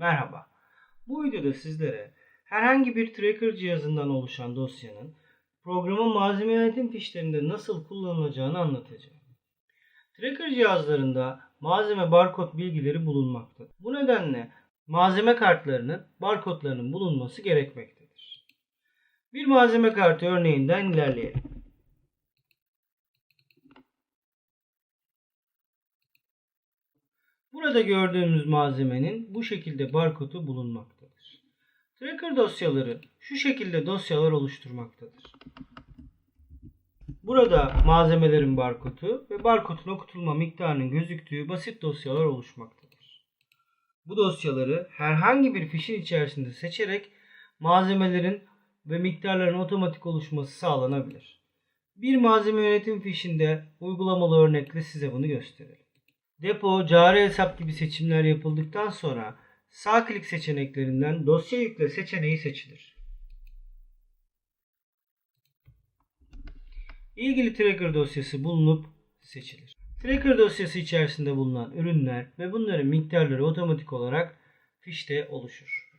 Merhaba. Bu videoda sizlere herhangi bir tracker cihazından oluşan dosyanın programın malzeme yönetim fişlerinde nasıl kullanılacağını anlatacağım. Tracker cihazlarında malzeme barkod bilgileri bulunmaktadır. Bu nedenle malzeme kartlarının barkodlarının bulunması gerekmektedir. Bir malzeme kartı örneğinden ilerleyelim. Burada gördüğümüz malzemenin bu şekilde barkodu bulunmaktadır. Tracker dosyaları şu şekilde dosyalar oluşturmaktadır. Burada malzemelerin barkodu ve barkodun okutulma miktarının gözüktüğü basit dosyalar oluşmaktadır. Bu dosyaları herhangi bir fişin içerisinde seçerek malzemelerin ve miktarların otomatik oluşması sağlanabilir. Bir malzeme yönetim fişinde uygulamalı örnekle size bunu gösterelim. Depo, cari hesap gibi seçimler yapıldıktan sonra sağ klik seçeneklerinden dosya yükle seçeneği seçilir. İlgili tracker dosyası bulunup seçilir. Tracker dosyası içerisinde bulunan ürünler ve bunların miktarları otomatik olarak fişte oluşur.